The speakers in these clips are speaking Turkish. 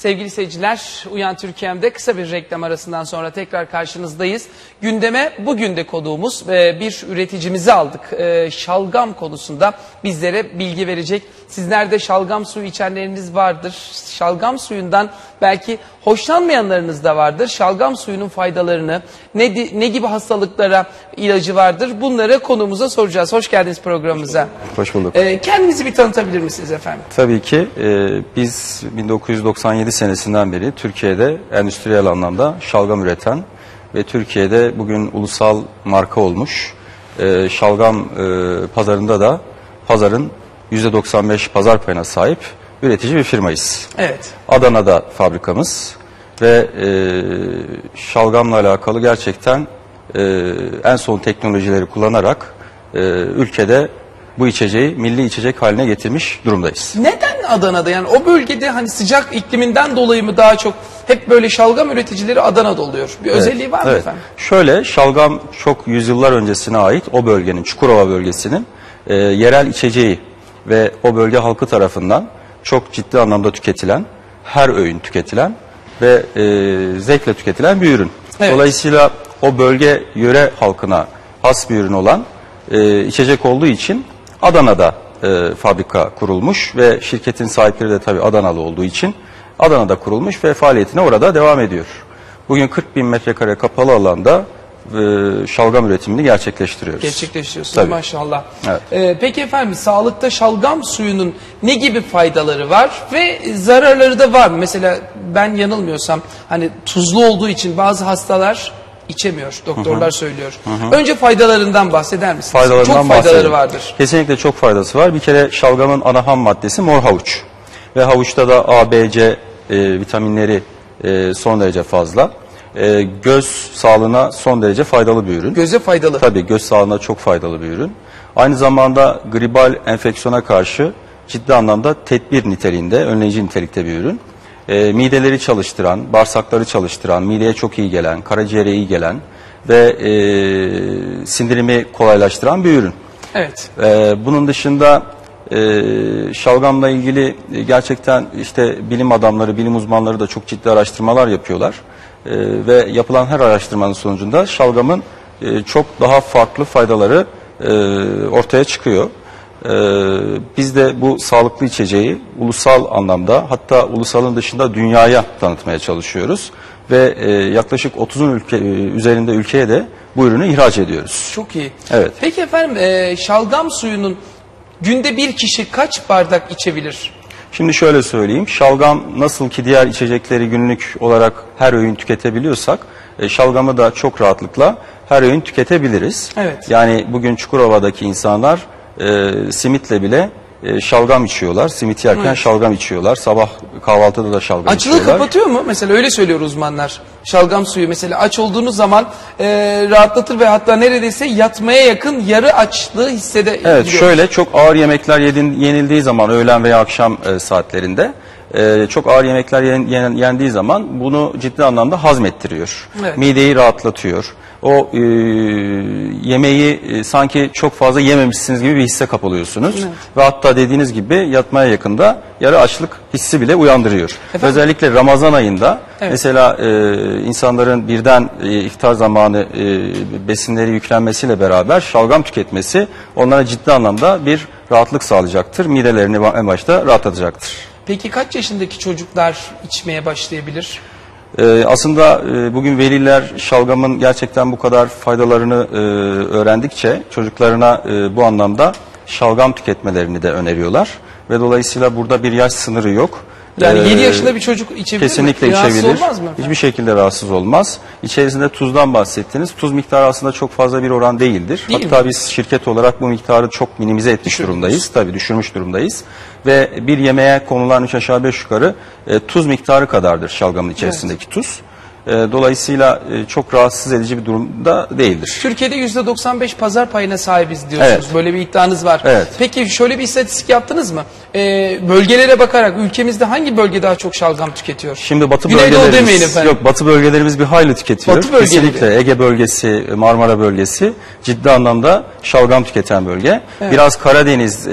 Sevgili seyirciler, Uyan Türkiye'mde kısa bir reklam arasından sonra tekrar karşınızdayız. Gündeme bugün de konuğumuz e, bir üreticimizi aldık. E, Şalgam konusunda bizlere bilgi verecek. Sizler de şalgam suyu içenleriniz vardır. Şalgam suyundan belki hoşlanmayanlarınız da vardır. Şalgam suyunun faydalarını, ne, ne gibi hastalıklara ilacı vardır bunları konuğumuza soracağız. Hoş geldiniz programımıza. Hoş bulduk. E, kendinizi bir tanıtabilir misiniz efendim? Tabii ki e, biz 1997 senesinden beri Türkiye'de endüstriyel anlamda şalgam üreten ve Türkiye'de bugün ulusal marka olmuş e, şalgam e, pazarında da pazarın %95 pazar payına sahip üretici bir firmayız. Evet. Adana'da fabrikamız ve e, şalgamla alakalı gerçekten e, en son teknolojileri kullanarak e, ülkede bu içeceği milli içecek haline getirmiş durumdayız. Neden Adana'da yani o bölgede hani sıcak ikliminden dolayı mı daha çok hep böyle şalgam üreticileri Adana'da oluyor? Bir özelliği var mı Evet. efendim? Şöyle şalgam çok yüzyıllar öncesine ait o bölgenin Çukurova bölgesinin e, yerel içeceği ve o bölge halkı tarafından çok ciddi anlamda tüketilen, her öğün tüketilen ve e, zevkle tüketilen bir ürün. Evet. Dolayısıyla o bölge yöre halkına has bir ürün olan e, içecek olduğu için Adana'da e, fabrika kurulmuş ve şirketin sahipleri de tabii Adanalı olduğu için Adana'da kurulmuş ve faaliyetine orada devam ediyor. Bugün 40 bin metrekare kapalı alanda e, şalgam üretimini gerçekleştiriyoruz. Gerçekleştiriyorsunuz Tabii. maşallah. Evet. Ee, peki efendim sağlıkta şalgam suyunun ne gibi faydaları var ve zararları da var mı? Mesela ben yanılmıyorsam hani tuzlu olduğu için bazı hastalar içemiyor. Doktorlar söylüyor. Önce faydalarından bahseder misiniz? Faydalarından Çok faydaları bahsedelim. vardır. Kesinlikle çok faydası var. Bir kere şalgamın ana ham maddesi mor havuç. Ve havuçta da A, B, C e, vitaminleri e, son derece fazla. E, göz sağlığına son derece faydalı bir ürün. Göze faydalı. Tabii göz sağlığına çok faydalı bir ürün. Aynı zamanda gribal enfeksiyona karşı ciddi anlamda tedbir niteliğinde, önleyici nitelikte bir ürün. E, mideleri çalıştıran, bağırsakları çalıştıran, mideye çok iyi gelen, karaciğere iyi gelen ve e, sindirimi kolaylaştıran bir ürün. Evet. Ee, bunun dışında e, şalgamla ilgili e, gerçekten işte bilim adamları, bilim uzmanları da çok ciddi araştırmalar yapıyorlar. Ee, ve yapılan her araştırmanın sonucunda şalgamın e, çok daha farklı faydaları e, ortaya çıkıyor. Ee, biz de bu sağlıklı içeceği ulusal anlamda hatta ulusalın dışında dünyaya tanıtmaya çalışıyoruz. Ve e, yaklaşık 30'un ülke, üzerinde ülkeye de bu ürünü ihraç ediyoruz. Çok iyi. Evet. Peki efendim e, şalgam suyunun günde bir kişi kaç bardak içebilir? Şimdi şöyle söyleyeyim. Şalgam nasıl ki diğer içecekleri günlük olarak her öğün tüketebiliyorsak e, şalgamı da çok rahatlıkla her öğün tüketebiliriz. Evet. Yani bugün Çukurova'daki insanlar e, simitle bile e, şalgam içiyorlar. Simit yerken Evet. şalgam içiyorlar. Sabah kahvaltıda da şalgam Açlığı içiyorlar. kapatıyor mu? Mesela öyle söylüyor uzmanlar. Şalgam suyu mesela aç olduğunuz zaman e, rahatlatır ve hatta neredeyse yatmaya yakın yarı açlığı hissedebiliyoruz. Evet şöyle çok ağır yemekler yedin, yenildiği zaman öğlen veya akşam e, saatlerinde e, çok ağır yemekler yen- yen- yendiği zaman bunu ciddi anlamda hazmettiriyor. Evet. Mideyi rahatlatıyor. O e, yemeği e, sanki çok fazla yememişsiniz gibi bir hisse kapılıyorsunuz. Evet. Ve hatta dediğiniz gibi yatmaya yakında yarı açlık hissi bile uyandırıyor. Efendim? Özellikle Ramazan ayında Evet. mesela e, insanların birden e, iftar zamanı e, besinleri yüklenmesiyle beraber şalgam tüketmesi onlara ciddi anlamda bir rahatlık sağlayacaktır. Midelerini en başta rahatlatacaktır. Peki kaç yaşındaki çocuklar içmeye başlayabilir? E, aslında e, bugün veliler şalgamın gerçekten bu kadar faydalarını e, öğrendikçe çocuklarına e, bu anlamda şalgam tüketmelerini de öneriyorlar. Ve dolayısıyla burada bir yaş sınırı yok. Yani E, 7 yaşında bir çocuk içebilir Kesinlikle mi? Rahatsız içebilir. olmaz mı? efendim? Hiçbir şekilde rahatsız olmaz. İçerisinde tuzdan bahsettiniz. Tuz miktarı aslında çok fazla bir oran değildir. Değil Hatta mi? biz şirket olarak bu miktarı çok minimize etmiş Düşürdünüz. durumdayız. Tabii düşürmüş durumdayız. Ve bir yemeğe konulan üç aşağı beş yukarı e, tuz miktarı kadardır şalgamın içerisindeki tuz. E, dolayısıyla e, çok rahatsız edici bir durumda değildir. Türkiye'de %95 pazar payına sahibiz diyorsunuz. Evet. Böyle bir iddianız var. Evet. Peki şöyle bir istatistik yaptınız mı? Ee, bölgelere bakarak ülkemizde hangi bölge daha çok şalgam tüketiyor? Şimdi batı Güneydoğu bölgelerimiz demeyin efendim. yok batı bölgelerimiz bir hayli tüketiyor. Batı bölgeleri. Kesinlikle Ege bölgesi, Marmara bölgesi ciddi anlamda şalgam tüketen bölge. Biraz Karadeniz e,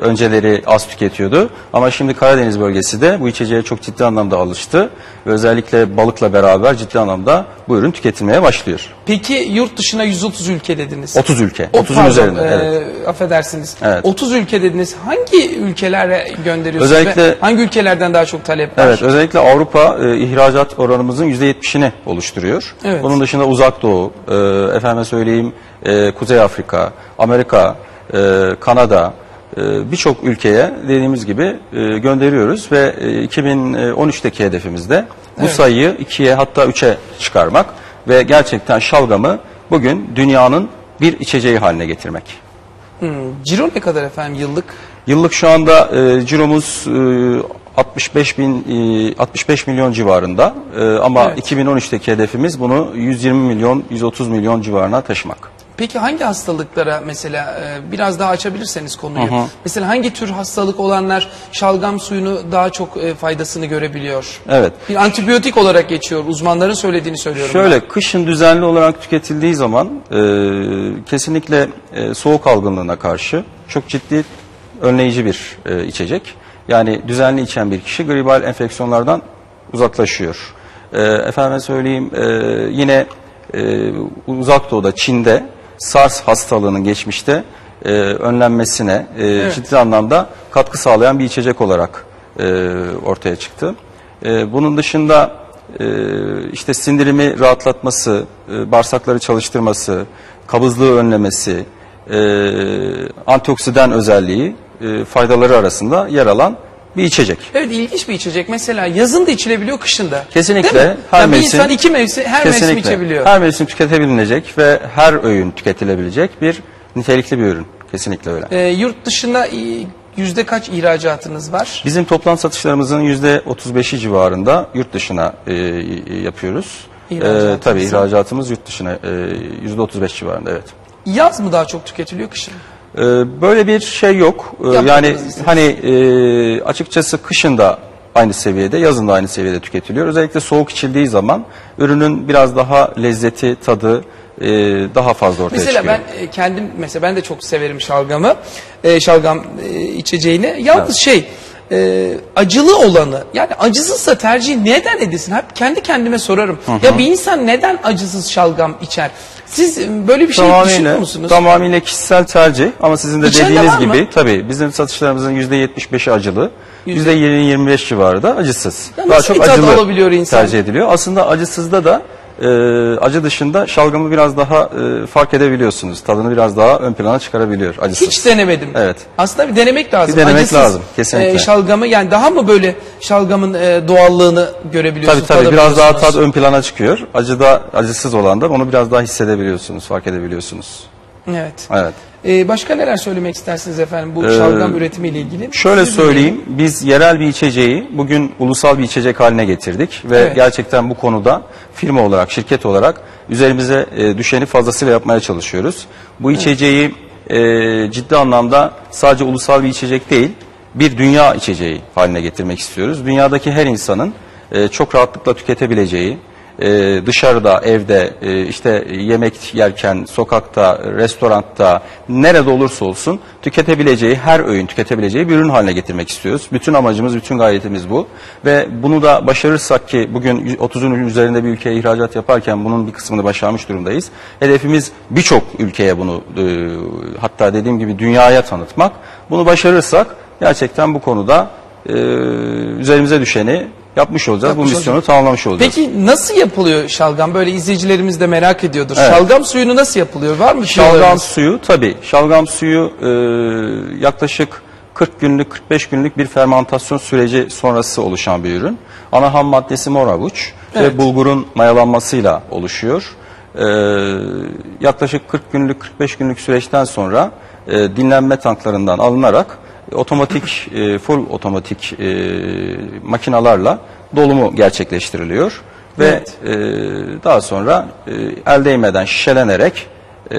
önceleri az tüketiyordu ama şimdi Karadeniz bölgesi de bu içeceğe çok ciddi anlamda alıştı. Ve özellikle balıkla beraber ciddi anlamda bu ürün tüketilmeye başlıyor. Peki yurt dışına 130 ülke dediniz. 30 ülke. O, 30'un pardon, üzerinde. e, evet. affedersiniz. Evet. 30 ülke dediniz. Hangi ülkelere gönderiyorsunuz? Özellikle- ve hangi ülkelerden daha çok talep var? Evet, özellikle Avrupa e, ihracat oranımızın %70'ini oluşturuyor. Evet. Bunun dışında Uzak Doğu, e, efendime söyleyeyim e, Kuzey Afrika, Amerika, e, Kanada, birçok ülkeye dediğimiz gibi e, gönderiyoruz ve e, 2013'teki hedefimizde bu Evet. sayıyı 2'ye hatta 3'e çıkarmak ve gerçekten şalgamı bugün dünyanın bir içeceği haline getirmek. Hmm, Ciro ne kadar efendim yıllık? Yıllık şu anda e, ciromuz e, 65 bin e, 65 milyon civarında E, ama Evet. 2013'teki hedefimiz bunu 120 milyon 130 milyon civarına taşımak. Peki hangi hastalıklara mesela e, biraz daha açabilirseniz konuyu. Hı hı. Mesela hangi tür hastalık olanlar şalgam suyunu daha çok e, faydasını görebiliyor? Evet. Bir antibiyotik olarak geçiyor. Uzmanların söylediğini söylüyorum. Şöyle kışın düzenli olarak tüketildiği zaman e, kesinlikle e, soğuk algınlığına karşı çok ciddi önleyici bir e, içecek. Yani düzenli içen bir kişi gribal enfeksiyonlardan uzaklaşıyor. E, efendime söyleyeyim e, yine e, uzak doğuda Çin'de SARS hastalığının geçmişte e, önlenmesine e, ciddi anlamda katkı sağlayan bir içecek olarak e, ortaya çıktı. E, bunun dışında e, işte sindirimi rahatlatması, e, bağırsakları çalıştırması, kabızlığı önlemesi, e, antioksidan özelliği e, faydaları arasında yer alan bir içecek. Evet ilginç bir içecek. Mesela yazın da içilebiliyor, kışın da. Kesinlikle. Her Yani bir mevsim- insan iki mevsim, her mevsim Kesinlikle. içebiliyor. Her mevsim tüketebilecek ve her öğün tüketilebilecek bir nitelikli bir ürün. Kesinlikle öyle. E, yurt dışında e, yüzde kaç ihracatınız var? Bizim toplam satışlarımızın %35'i civarında yurt dışına e, yapıyoruz. İhracatınız. E, tabii ihracatımız yurt dışına e, %35 civarında evet. Yaz mı daha çok tüketiliyor, kışın? E, böyle bir şey yok. E, Yapmadınız yani siz. hani e, açıkçası kışın da aynı seviyede, yazın da aynı seviyede tüketiliyor. Özellikle soğuk içildiği zaman ürünün biraz daha lezzeti, tadı e, daha fazla ortaya Mesela çıkıyor. ben e, kendim mesela ben de çok severim şalgamı. E, şalgam e, içeceğini. Yalnız şey e, acılı olanı yani acısızsa tercih neden edilsin? Hep kendi kendime sorarım. Ya bir insan neden acısız şalgam içer? Siz böyle bir şey düşünüyor musunuz? Tamamıyla kişisel tercih ama sizin de İçen de dediğiniz var mı? gibi tabii bizim satışlarımızın %75'i acılı, Yüzde- %20-25 civarı da acısız. Ya nasıl bir tat alabiliyor insan? tercih ediliyor. Aslında acısızda da e, acı dışında şalgamı biraz daha e, fark edebiliyorsunuz. Tadını biraz daha ön plana çıkarabiliyor acısız. Hiç denemedim. Evet. Aslında bir denemek lazım. Bir denemek Acısız, lazım, kesinlikle. e, şalgamı yani daha mı böyle şalgamın e, doğallığını görebiliyorsunuz? Tabii tabii biraz daha tad ön plana çıkıyor. Acıda acısız olan da onu biraz daha hissedebiliyorsunuz, fark edebiliyorsunuz. Evet. Evet. E, başka neler söylemek istersiniz efendim bu Ee, şalgam üretimiyle ilgili? Şöyle Siz söyleyeyim, biz yerel bir içeceği bugün ulusal bir içecek haline getirdik ve Evet. gerçekten bu konuda firma olarak, şirket olarak üzerimize e, düşeni fazlasıyla yapmaya çalışıyoruz. Bu içeceği e, ciddi anlamda sadece ulusal bir içecek değil, bir dünya içeceği haline getirmek istiyoruz. Dünyadaki her insanın e, çok rahatlıkla tüketebileceği, e, dışarıda, evde, e, işte yemek yerken, sokakta, restoranda, nerede olursa olsun tüketebileceği, her öğün tüketebileceği bir ürün haline getirmek istiyoruz. Bütün amacımız, bütün gayretimiz bu. Ve bunu da başarırsak ki bugün 30'un üzerinde bir ülkeye ihracat yaparken bunun bir kısmını başarmış durumdayız. Hedefimiz birçok ülkeye bunu e, hatta dediğim gibi dünyaya tanıtmak. Bunu başarırsak gerçekten bu konuda e, üzerimize düşeni yapmış olacağız. Yapmış bu misyonu tamamlamış olacağız. Peki nasıl yapılıyor şalgam? Böyle izleyicilerimiz de merak ediyordur. Evet. Şalgam suyunu nasıl yapılıyor? Var mı Şalgam tüyolarınız? suyu tabii. Şalgam suyu e, yaklaşık 40 günlük 45 günlük bir fermantasyon süreci sonrası oluşan bir ürün. Ana ham maddesi mor avuç Evet. ve bulgurun mayalanmasıyla oluşuyor. E, yaklaşık 40 günlük 45 günlük süreçten sonra e, dinlenme tanklarından alınarak otomatik e, full otomatik e, makinalarla dolumu gerçekleştiriliyor ve Evet. e, daha sonra e, el değmeden şişelenerek e,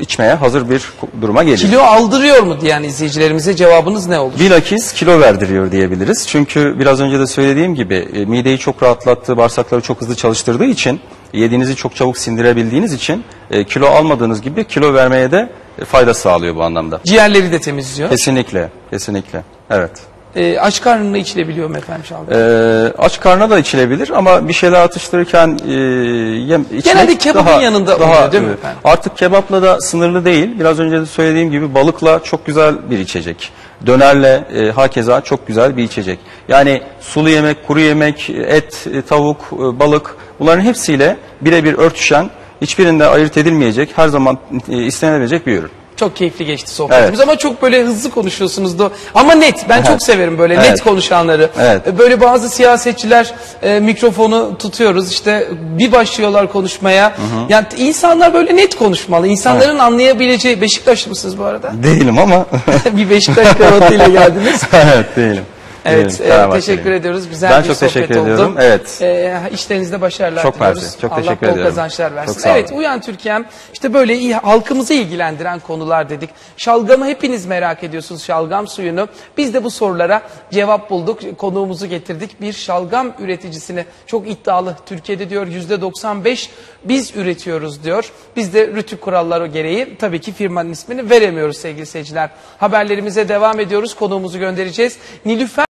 içmeye hazır bir duruma geliyor. Kilo aldırıyor mu diyen izleyicilerimize cevabınız ne olur? Bilakis kilo verdiriyor diyebiliriz. Çünkü biraz önce de söylediğim gibi e, mideyi çok rahatlattığı, bağırsakları çok hızlı çalıştırdığı için, yediğinizi çok çabuk sindirebildiğiniz için e, kilo almadığınız gibi kilo vermeye de fayda sağlıyor bu anlamda. Ciğerleri de temizliyor. Kesinlikle, kesinlikle. Evet. Ee, aç karnına içilebiliyor mu efendim şalgam? Ee, aç karnına da içilebilir ama bir şeyler atıştırırken e, yem, içmek Genelde kebabın daha, yanında daha, oluyor değil mi e, efendim? Artık kebapla da sınırlı değil. Biraz önce de söylediğim gibi balıkla çok güzel bir içecek. Dönerle e, hakeza çok güzel bir içecek. Yani sulu yemek, kuru yemek, et, e, tavuk, e, balık bunların hepsiyle birebir örtüşen, hiçbirinde ayırt edilmeyecek, her zaman e, istenilebilecek bir ürün. Çok keyifli geçti sohbetimiz Evet. ama çok böyle hızlı konuşuyorsunuz da ama net ben çok severim böyle Evet. net konuşanları. Evet. E, Böyle bazı siyasetçiler e, mikrofonu tutuyoruz işte bir başlıyorlar konuşmaya. Yani insanlar böyle net konuşmalı. İnsanların anlayabileceği Beşiktaşlı mısınız bu arada? Değilim ama bir Beşiktaş kravatıyla geldiniz. evet değilim. Evet, e, teşekkür ediyoruz. Güzel Ben bir çok sohbet teşekkür oldu. ediyorum. Evet. E, işlerinizde başarılar Çok diliyoruz. mersi, çok Allah teşekkür bol ediyorum. kazançlar versin. Çok sağ evet, Uyan Türkiye'm işte böyle iyi, halkımızı ilgilendiren konular dedik. Şalgamı hepiniz merak ediyorsunuz şalgam suyunu. Biz de bu sorulara cevap bulduk. Konuğumuzu getirdik. Bir şalgam üreticisini çok iddialı. Türkiye'de diyor yüzde 95 biz üretiyoruz diyor. Biz de rütük kuralları gereği tabii ki firmanın ismini veremiyoruz sevgili seyirciler. Haberlerimize devam ediyoruz. Konuğumuzu göndereceğiz. Nilüfer